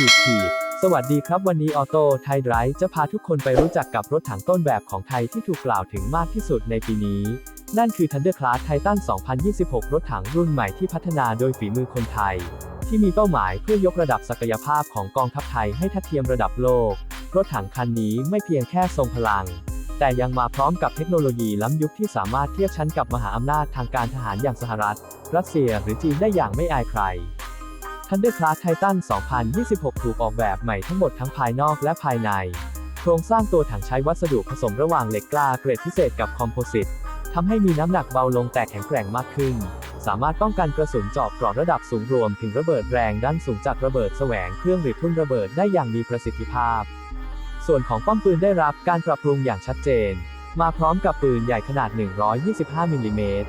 ขีดขีดสวัสดีครับ วันนี้ออโต้ไทยไดรฟ์จะพาทุกคนไปรู้จักกับรถถังต้นแบบของไทยที่ถูกกล่าวถึงมากที่สุดในปีนี้ นั่นคือ Thunder Class Titan 2026 รถถังรุ่นใหม่ที่พัฒนาโดยฝีมือคนไทย ที่มีเป้าหมายเพื่อยกระดับศักยภาพของกองทัพไทยให้ทัดเทียมระดับโลก รถถังคันนี้ไม่เพียงแค่ทรงพลัง แต่ยังมาพร้อมกับเทคโนโลยีล้ำยุคที่สามารถเทียบชั้นกับมหาอำนาจทางการทหารอย่างสหรัฐ รัสเซียหรือจีนได้อย่างไม่อายใคร Thunder Class Titan 2026 ถูกออกแบบใหม่ทั้งหมดทั้งภายนอกและภายใน โครงสร้างตัวถังใช้วัสดุผสมระหว่างเหล็กกล้าเกรดพิเศษกับคอมโพสิตทำให้มีน้ำหนักเบาลงแต่แข็งแกร่งมากขึ้น สามารถป้องกันกระสุนเจาะกราะระดับสูงรวมถึงระเบิดแรงด้านสูงจากระเบิดแสวงเครื่องหรือทุ่นระเบิดได้อย่างมีประสิทธิภาพ ส่วนของป้อมปืนได้รับการปรับปรุงอย่างชัดเจน มาพร้อมกับปืนใหญ่ขนาด 125มิลลิเมตร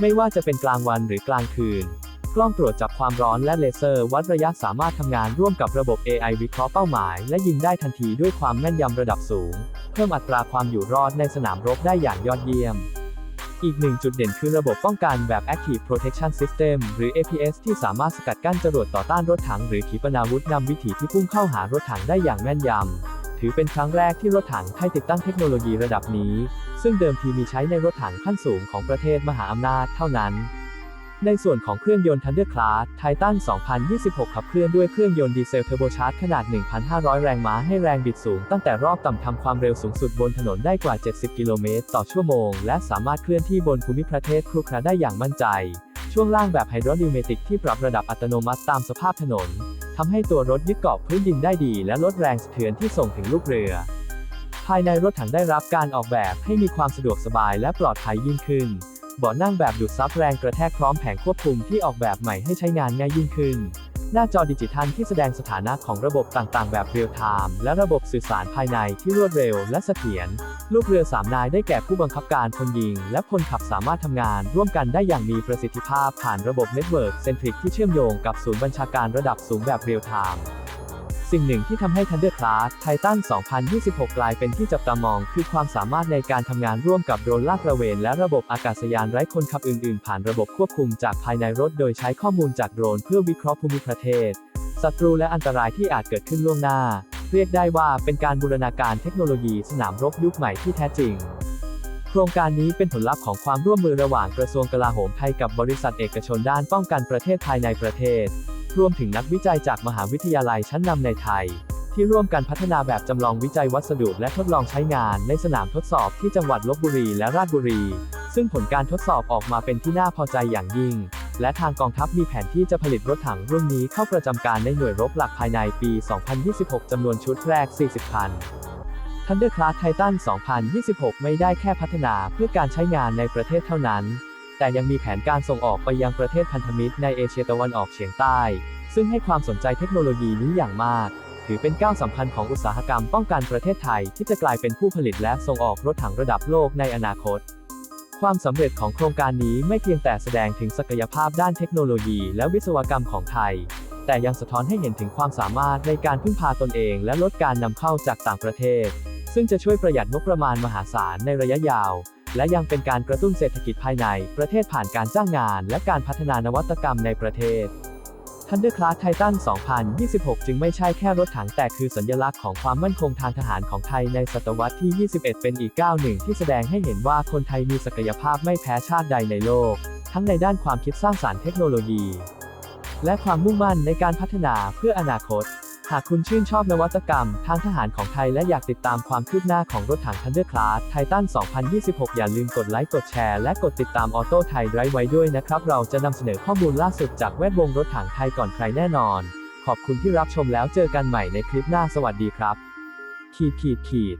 ไม่ว่าจะเป็นกลางวันหรือกลางคืน กล้องตรวจจับความร้อนและเลเซอร์วัดระยะสามารถทำงานร่วมกับระบบ AI วิเคราะห์เป้าหมาย และยิงได้ทันทีด้วยความแม่นยำระดับสูง เพิ่มอัตราความอยู่รอดในสนามรบได้อย่างยอดเยี่ยมอีกหนึ่งจุดเด่นคือระบบป้องกันแบบ Active Protection System หรือ APS ที่สามารถสกัดกั้นจรวดต่อต้านรถถังหรือขีปนาวุธนำวิถีที่พุ่งเข้าหารถถังได้อย่างแม่นยำ ถือเป็นครั้งแรกที่รถถังไทยติดตั้งเทคโนโลยีระดับนี้ ซึ่งเดิมทีมีใช้ในรถถังขั้นสูงของประเทศมหาอำนาจเท่านั้น ในส่วนของเครื่องยนต์ Thunder Class Titan 2026 ขับเคลื่อนด้วยเครื่องยนต์ดีเซลเทอร์โบชาร์จขนาด 1,500 แรงม้าให้แรงบิดสูงตั้งแต่รอบต่ำทำความเร็วสูงสุดบนถนนได้กว่า 70 กิโลเมตรต่อชั่วโมง และสามารถเคลื่อนที่บนภูมิประเทศครุขระได้อย่างมั่นใจ ช่วงล่างแบบไฮดรอลิวเมติกที่ปรับระดับอัตโนมัติตามสภาพถนน ทำให้ตัวรถยึดเกาะพื้นดินได้ดีและลดแรงสะเทือนที่ส่งถึงลูกเรือ ภายในรถถังได้รับการออกแบบให้มีความสะดวกสบายและปลอดภัยยิ่งขึ้นเบาะนั่งแบบดูดซับแรงกระแทกพร้อมแผงควบคุมที่ออกแบบใหม่ให้ใช้งานง่ายยิ่งขึ้น หน้าจอดิจิทัลที่แสดงสถานะของระบบต่างๆ แบบเรียลไทม์และระบบสื่อสารภายในที่รวดเร็วและเสถียร ลูกเรือ3นายได้แก่ผู้บังคับการพลยิง และพลขับสามารถทำงาน ร่วมกันได้อย่างมีประสิทธิภาพผ่านระบบเน็ตเวิร์กเซนทริกที่เชื่อมโยงกับศูนย์บัญชาการระดับสูงแบบเรียลไทม์ สิ่งหนึ่งที่ทำให้ Thunder Class Titan 2026 กลายเป็นที่จับตามอง คือความสามารถในการทำงานร่วมกับโดรนลาดตระเวน และระบบอากาศยานไร้คนขับอื่นๆ ผ่านระบบควบคุมจากภายในรถ โดยใช้ข้อมูลจากโดรนเพื่อวิเคราะห์ภูมิประเทศ ศัตรูและอันตรายที่อาจเกิดขึ้นล่วงหน้า เรียกได้ว่าเป็นการบูรณาการเทคโนโลยีสนามรบยุคใหม่ที่แท้จริงโครงการนี้เป็นผลลัพธ์ของความร่วมมือระหว่างกระทรวงกลาโหมไทยกับบริษัทเอกชนด้านป้องกันประเทศภายในประเทศ รวมถึงนักวิจัยจากมหาวิทยาลัยชั้นนำในไทย ที่ร่วมกันพัฒนาแบบจำลองวิจัยวัสดุและทดลองใช้งานในสนามทดสอบที่จังหวัดลบบุรีและราชบุรี ซึ่งผลการทดสอบออกมาเป็นที่น่าพอใจอย่างยิ่ง และทางกองทัพมีแผนที่จะผลิตรถถังรุ่นนี้เข้าประจำการในหน่วยรบหลักภายในปี 2026จำนวนชุดแรก 40 คัน Thunder Class Titan 2026 ไม่ได้แค่พัฒนาเพื่อการใช้งานในประเทศเท่านั้น แต่ยังมีแผนการส่งออกไปยังประเทศพันธมิตรในเอเชียตะวันออกเฉียงใต้ ซึ่งให้ความสนใจเทคโนโลยีนี้อย่างมาก ถือเป็นก้าวสำคัญของอุตสาหกรรมป้องกันประเทศไทยที่จะกลายเป็นผู้ผลิตและส่งออกรถถังระดับโลกในอนาคต ความสำเร็จของโครงการนี้ไม่เพียงแต่แสดงถึงศักยภาพด้านเทคโนโลยีและวิศวกรรมของไทย แต่ยังสะท้อนให้เห็นถึงความสามารถในการพึ่งพาตนเอง และลดการนำเข้าจากต่างประเทศ ซึ่งจะช่วยประหยัดงบประมาณมหาศาลในระยะยาว และยังเป็นการกระตุ้นเศรษฐกิจภายในประเทศผ่านการจ้างงาน และการพัฒนานวัตกรรมในประเทศ Thunder Class Titan 2026 จึงไม่ใช่แค่รถถังแต่คือสัญลักษณ์ของความมั่นคงทางทหารของไทยในศตวรรษที่ 21 เป็นอีกก้าวหนึ่งที่แสดงให้เห็นว่าคนไทยมีศักยภาพไม่แพ้ชาติใดในโลก ทั้งในด้านความคิดสร้างสารรค์เทคโนโลยี และความมุ่งมั่นในการพัฒนาเพื่ออนาคต หากคุณชื่นชอบนวัตกรรม ทางทหารของไทยและอยากติดตามความคืบหน้าของรถถัง Thunder Class Titan 2026 อย่าลืมกดไลค์ กดแชร์ และกดติดตามออโต้ไทยไไว้ด้วยนะครับ เราจะนำเสนอข้อมูลล่าสุดจากแวดวงรถถังไทยก่อนใครแน่นอน ขอบคุณที่รับชมแล้วเจอกันใหม่ในคลิปหน้าสวัสดีครับ ขีดขีดขีด